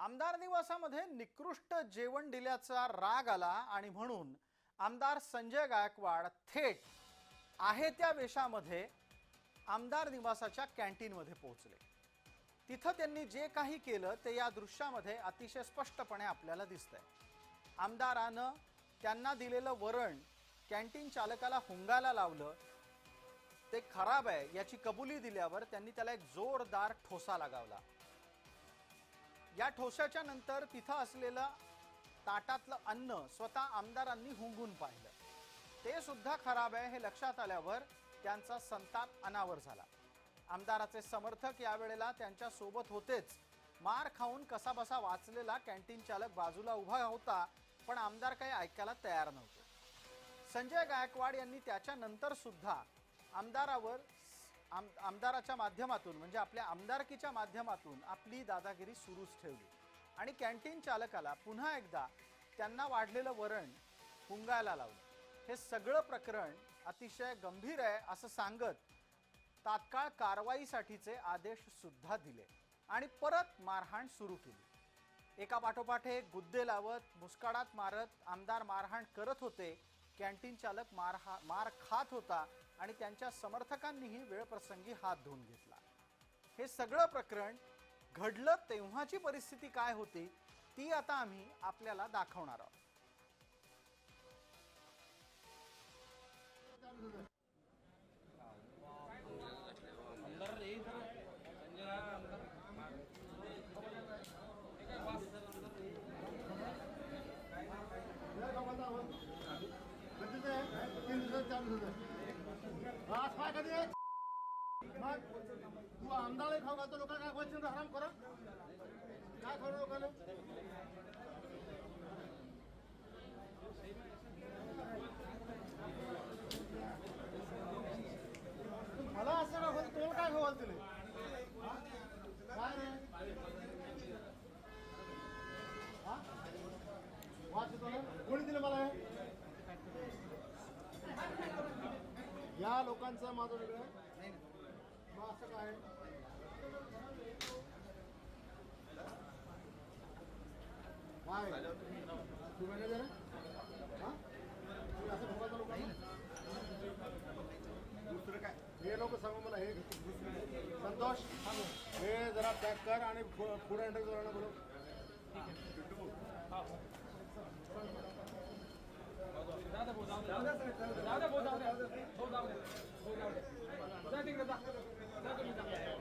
आमदार निवासामध्ये निकृष्ट जेवण दिल्याचा राग आला आणि म्हणून आमदार संजय गायकवाड थेट आहे त्या वेशामध्ये आमदार निवासाच्या कॅन्टीनमध्ये पोहोचले. तिथं त्यांनी जे काही केलं ते या दृश्यामध्ये अतिशय स्पष्टपणे आपल्याला दिसतंय. आमदारानं त्यांना दिलेलं वरण कॅन्टीन चालकाला हुंगायला लावलं. ते खराब आहे याची कबुली दिल्यावर त्यांनी त्याला एक जोरदार ठोसा लगावला. या ठोशाच्या नंतर तिथं असलेलं ताटातलं अन्न स्वतः आमदारांनी हुंगून पाहिलं. ते सुद्धा खराब आहे हे लक्षात आल्यावर त्यांचा संताप अनावर झाला. आमदाराचे समर्थक यावेळेला त्यांच्यासोबत होतेच. मार खाऊन कसाबसा वाचलेला कॅन्टीन चालक बाजूला उभा होता पण आमदार काही ऐकायला तयार नव्हते. संजय गायकवाड यांनी त्याच्यानंतर सुद्धा आमदारावर आम आमदाराच्या माध्यमातून म्हणजे आपल्या आमदारकीच्या माध्यमातून आपली दादागिरी सुरूच ठेवली. आणि कॅन्टीन चालकाला पुन्हा एकदा त्यांना वाढलेलं वरण हुंगायला लावलं. हे सगळं प्रकरण अतिशय गंभीर आहे असं सांगत तात्काळ कारवाईसाठीचे आदेश सुद्धा दिले. आणि परत मारहाण सुरू केली. एका पाठोपाठ एक गुद्दे लावत मुस्काडात मारत आमदार मारहाण करत होते. कॅन्टीन चालक मार मार खात होता. आणि त्यांच्या समर्थकांनीही वेळप्रसंगी हात धुवून घेतला. हे सगळं प्रकरण घडलं तेव्हाची परिस्थिती काय होती ती आता आम्ही आपल्याला दाखवणार आहोत. दिवसात आज काय कधी आहे? मग तू आमदार खाऊ घालतो लोकांना काय क्वेश्चन हराम करा काय करू लोकांना मला असं का होतं तुम्हाला काय खाऊ घालतील हा? काय रे हा वाच येतो ना कोणी दिलं मला हे या लोकांचं माझं वेगळं आहे. मग असं काय? काय? तू मॅनेजर आहे हा? तुम्ही असं भोगायचं लोकांना दुसरं काय? हे लोक सांगू मला हे संतोष हे जरा पॅक कर आणि पुढे एंटर करा बोलो दादा. ಹೋಗ್ತಾವ್ರೆ ಹೋಗ್ತಾವ್ರೆ